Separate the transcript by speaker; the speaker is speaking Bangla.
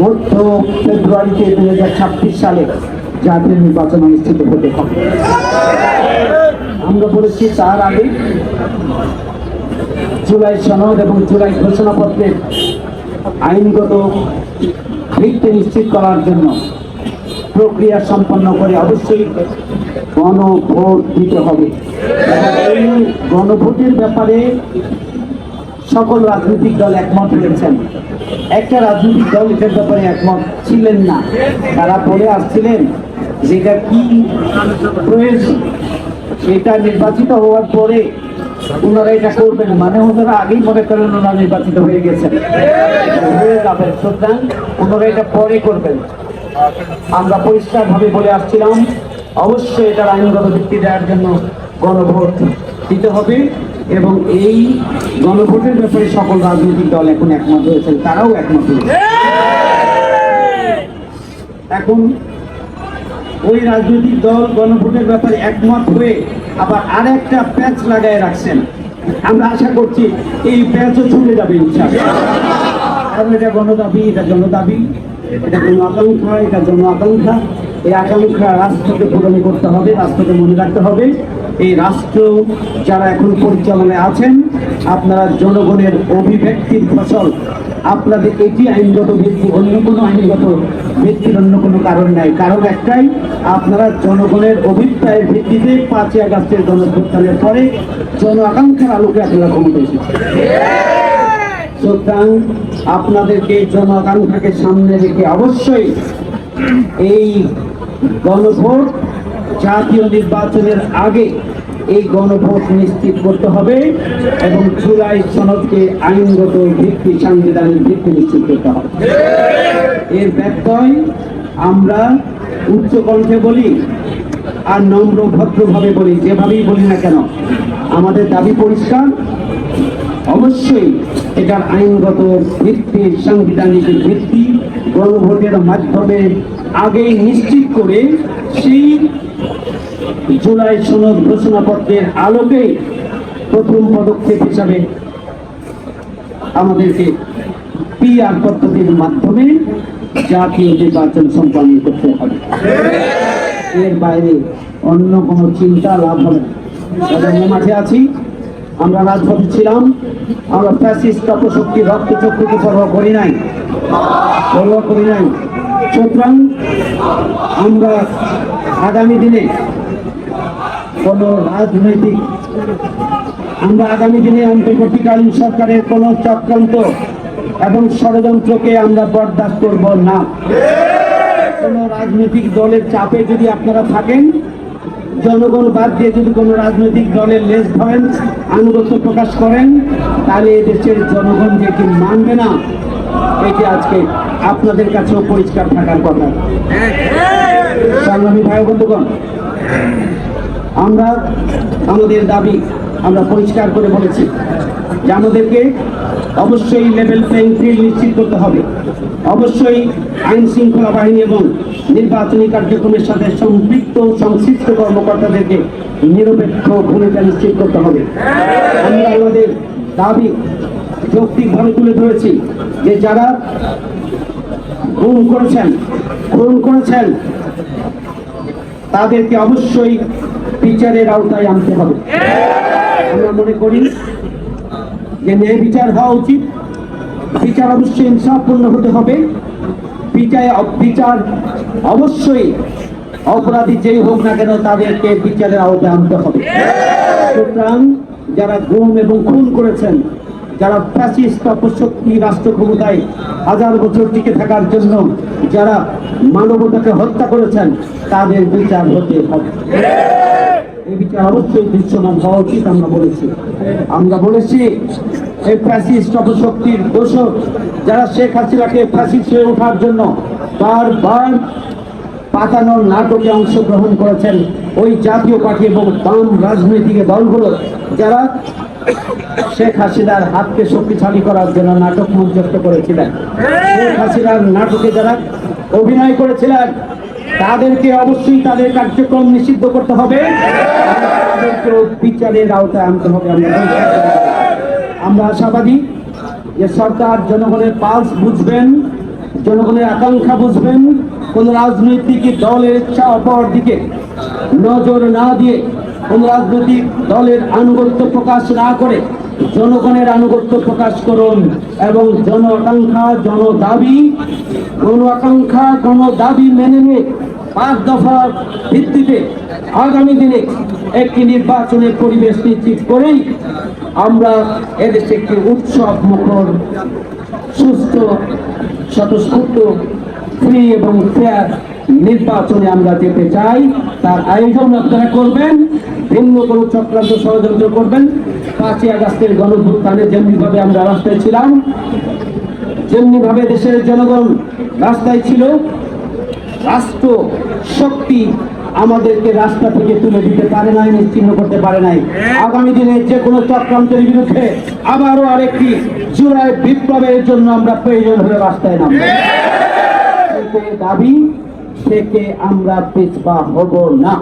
Speaker 1: মধ্য ফেব্রুয়ারিতে দু হাজার ছাব্বিশ সালে জাতীয় নির্বাচন অনুষ্ঠিত হতে হবে। আমরা বলেছি তার আগে জুলাই সনদ এবং জুলাই ঘোষণাপত্রের আইনগত ভিত্তি নিশ্চিত করার জন্য প্রক্রিয়া সম্পন্ন করে অবশ্যই গণভোট দিতে হবে। গণভোটের ব্যাপারে সকল রাজনৈতিক দল একমত হয়েছেন। একটা রাজনৈতিক দল এটার ব্যাপারে একমত ছিলেন না। তারা বলে আসছিলেন যেটা কি প্রয়োজন? এটা নির্বাচিত হওয়ার পরে ওনারা এটা করবেন মানে ওনারা আগেই মনে করেন ওনারা নির্বাচিত হয়ে গেছেন। সুতরাং ওনারা এটা পরে করবেন। আমরা পরিষ্কার ভাবে বলে আসছিলাম, অবশ্যই এটার আইনগত ভিত্তি দেওয়ার জন্য গণভোট দিতে হবে। এবং এই গণভোটের ব্যাপারে সকল রাজনৈতিক দল এখন একমত হয়েছেন তারাও একমত হয়েছে। এখন ওই রাজনৈতিক দল গণভোটের ব্যাপারে একমত হয়ে আবার আর একটা প্যাচ লাগায় রাখছেন। আমরা আশা করছি এই প্যাচও ছুটে যাবে ইনশাআল্লাহ। কারণ এটা গণদাবি, এটা জনদাবি, এটা কোনো আকাঙ্ক্ষা, এটা জন আকাঙ্ক্ষা এই আকাঙ্ক্ষা রাষ্ট্রকে পূরণ করতে হবে, রাষ্ট্রকে মনে রাখতে হবে। এই রাষ্ট্র যারা এখন পরিচালনায় আছেন, আপনারা জনগণের অভিব্যক্তির ফসল, আপনাদের এটি আইনগত ভিত্তি, অন্য কোনো আইনগত ভিত্তির অন্য কোনো কারণ নাই। কারণ একটাই, আপনারা জনগণের অভিপ্রায়ের ভিত্তিতে পাঁচই আগস্টের গণভ্যুত্থানের পরে জন আকাঙ্ক্ষার আলোকে আপনারা ক্ষমতা এসেছে সুতরাং আপনাদেরকে জন আকাঙ্ক্ষাকে সামনে রেখে অবশ্যই এই গণভোট, জাতীয় নির্বাচনের আগে এই গণভোট নিশ্চিত করতে হবে এবং জুলাই সনদকে আইনগত ভিত্তি, সাংবিধানিক ভিত্তি নিশ্চিত করতে হবে। এর ব্যত্যয় আমরা উচ্চ কণ্ঠে বলি আর নম্র ভদ্রভাবে বলি, যেভাবেই বলি না কেন, আমাদের দাবি পরিষ্কার। অবশ্যই এটার আইনগত ভিত্তি, সাংবিধানিক ভিত্তি গণভোটের মাধ্যমে আগেই নিশ্চিত করে সেই জুলাই সনদ ঘোষণাপত্রের আলোকে প্রথম পদক্ষেপ হিসাবে আমাদেরকে পিআর পদ্ধতির মাধ্যমে জাতীয় নির্বাচন সম্পন্ন করতে হবে। এর বাইরে অন্য কোনো চিন্তা লাভ হবে আমরা মাঠে আছি আমরা রাজপথে ছিলাম, আমরা ফ্যাসিস্ট অপশক্তি রক্ত চক্ষুকে পরোয়া করি নাই। পরোয়া করি নাই। সুতরাং আমরা আগামী দিনে কোন রাজনৈতিক আমরা আগামী দিনে অন্তর্বর্তীকালীন সরকারের কোন চক্রান্ত এবং ষড়যন্ত্রকে আমরা বরদাস্ত করব না। কোন রাজনৈতিক দলের চাপে যদি আপনারা থাকেন জনগণ বাদ দিয়ে যদি কোনো রাজনৈতিক দলের লেজ ধরেন, আনুগত্য প্রকাশ করেন, তাহলে এদেশের জনগণ যে কি মানবে না, এটি আজকে আপনাদের কাছেও পরিষ্কার থাকার কথা। সংগ্রামী ভাই বন্ধুগণ, আমরা, আমাদের দাবি আমরা পরিষ্কার করে বলেছি যে আমাদেরকে অবশ্যই লেভেল প্লেইং ফিল্ড নিশ্চিত করতে হবে। অবশ্যই আইন শৃঙ্খলা বাহিনী এবং নির্বাচনী কার্যক্রমের সাথে সম্পৃক্ত সংশ্লিষ্ট কর্মকর্তাদেরকে নিরপেক্ষ ভূমিকা নিশ্চিত করতে হবে। আমরা আমাদের দাবি যৌক্তিকভাবে তুলে ধরেছি যে যারা গুম করেছেন, খুন করেছেন, তাদেরকে অবশ্যই বিচারের আওতায় আনতে হবে। আমরা মনে করি যে ন্যায় বিচার হওয়া উচিত, বিচার অবশ্যই ইনসাফপূর্ণ হতে হবে। বিচার বিচার অবশ্যই অপরাধী যেই হোক না কেন তাদেরকে বিচারের আওতায় আনতে হবে। সুতরাং যারা গুম এবং খুন করেছেন, যারা ফ্যাসিস্ট অপশক্তি রাষ্ট্র ক্ষমতায় হাজার বছর টিকে থাকার জন্য যারা মানবতাকে হত্যা করেছেন, তাদের বিচার হতে হবে। বিচার অবশ্যই দৃশ্যমান হওয়া উচিত, আমরা বলেছি। আমরা বলেছি এই ফ্যাসিস্ট অপশক্তির দোষক যারা শেখ হাসিনাকে ফ্যাসিস্ট হয়ে ওঠার জন্য বারবার পাতানোর নাটকে অংশগ্রহণ করেছেন ওই জাতীয় পার্টি এবং বাম রাজনৈতিক দলগুলো, যারা শেখ হাসিনার হাতকে শক্তিশালী করার জন্য নাটক মঞ্চস্থ করেছিলেন। শেখ হাসিনার নাটকে যারা অভিনয় করেছিলেন তাদেরকে অবশ্যই তাদের কার্যক্রম নিষিদ্ধ করতে হবে বিচারের আওতায় আনতে হবে আমরা। আশাবাদী যে সরকার জনগণের পালস বুঝবেন, জনগণের আকাঙ্ক্ষা বুঝবেন, কোন রাজনৈতিক দলের ইচ্ছা অপর দিকে নজর না দিয়ে কোন রাজনৈতিক দলের আনুগত্য প্রকাশ না করে জনগণের আনুগত্য প্রকাশ করুন এবং জন আকাঙ্ক্ষা জন দাবি গণ আকাঙ্ক্ষা গণ দাবি মেনে নিয়ে পাঁচ দফার ভিত্তিতে আগামী দিনে একটি নির্বাচনের পরিবেশ নিশ্চিত করেই আমরা এদেশে একটি উৎসব মুখর, সুস্থ, স্বতঃস্ফূর্ত, ফ্রি এবং ফেয়ার নির্বাচনে আমরা যেতে চাই। তার আয়োজন আপনারা করবেন ভিন্ন কোনো চক্রান্ত ষড়যন্ত্র করবেন। পাঁচই আগস্টের গণভুত্থানে যেমনিভাবে আমরা রাস্তায় ছিলাম, যেমনিভাবে দেশের জনগণ রাস্তায় ছিল রাষ্ট্র শক্তি আমাদেরকে রাস্তা থেকে তুলে দিতে পারে নাই, নিশ্চিহ্ন করতে পারে নাই। আগামী দিনে যে কোনো চক্রান্তের বিরুদ্ধে আবারও আরেকটি জুলাই বিপ্লবের জন্য আমরা প্রয়োজন হলে রাস্তায় থেকে দাবি থেকে আমরা পিছপা হব না।